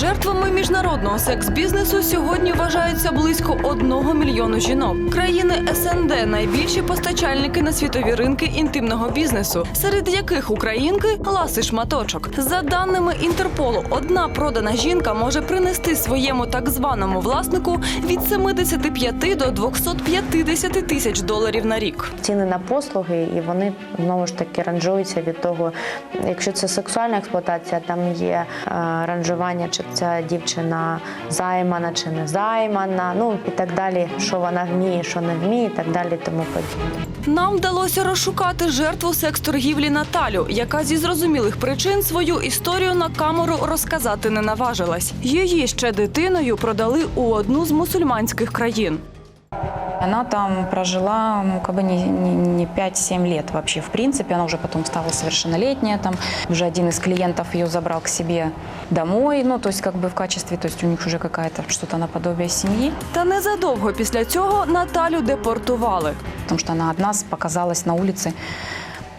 Жертвами міжнародного секс-бізнесу сьогодні вважаються близько одного мільйону жінок. Країни СНД найбільші постачальники на світові ринки інтимного бізнесу, серед яких українки ласий шматочок. За даними Інтерполу, одна продана жінка може принести своєму так званому власнику від 75 до 250 тисяч доларів на рік. ціни на послуги, і вони знову ж таки ранжуються від того, якщо це сексуальна експлуатація, там є е, ранжування, чи ця дівчина займана чи не займана, ну і так далі, що вона вміє, що не вміє, і так далі, тому подібне. Нам вдалося розшукати жертву секс-торгівлі Наталю, яка зі зрозумілих причин свою історію на камеру розказати не наважилась. Її ще дитиною продали у одну з мусульманських країн. Она там прожила ну, как бы не, не, не 5-7 лет вообще. В принципе, она уже потом стала совершеннолетняя. Там уже один из клиентов ее забрал к себе домой. Ну, то есть как бы в качестве, то есть у них уже какая-то что-то наподобие семьи. Та незадовго після цього Наталю депортували. Потому что она одна показалась на улице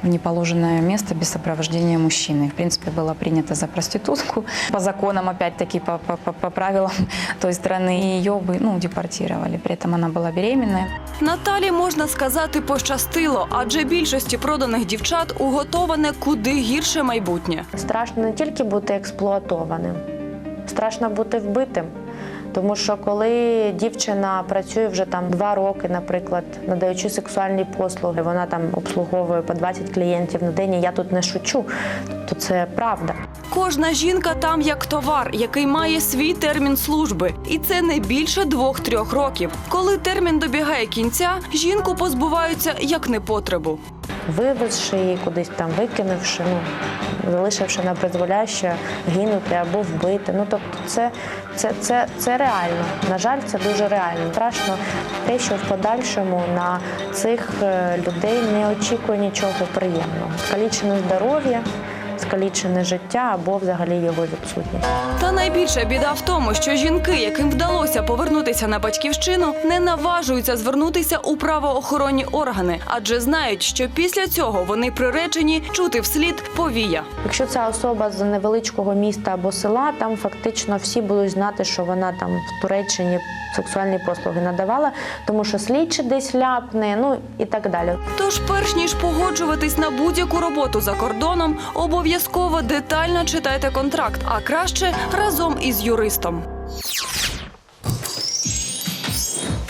неположенное место без сопровождения мужчины. В принципе, было принято за проститутку. По законам, опять-таки, по, по, по- по правилам той страны, ее бы ну, депортировали. При этом она была беременная. Наталі можна сказати пощастило, адже більшості проданих дівчат уготоване куди гірше майбутнє. Страшно не тільки бути експлуатованим, страшно бути вбитим. Тому що коли дівчина працює вже там два роки, наприклад, надаючи сексуальні послуги, вона там обслуговує по 20 клієнтів на день. і Я тут не шучу, то це правда. Кожна жінка там як товар, який має свій термін служби, і це не більше двох-трьох років. Коли термін добігає кінця, жінку позбуваються як непотребу. Вивезши її кудись там, викинувши, ну залишивши на призволяще гинути або вбити. Ну тобто, це, це, це, це реально. На жаль, це дуже реально. Страшно те, що в подальшому на цих е, людей не очікує нічого приємного. Калічене здоров'я, скалічене життя або взагалі його відсутність. Та найбільша біда в тому, що жінки, яким вдалося повернутися на батьківщину, не наважуються звернутися у правоохоронні органи, адже знають, що після цього вони приречені чути вслід повія. Якщо ця особа з невеличкого міста або села, там фактично всі будуть знати, що вона там в Туреччині сексуальні послуги надавала, тому що слідчий десь ляпне, ну і так далі. Тож, перш ніж погоджуватись на будь-яку роботу за кордоном, обов'язково детально читайте контракт, а краще разом із юристом.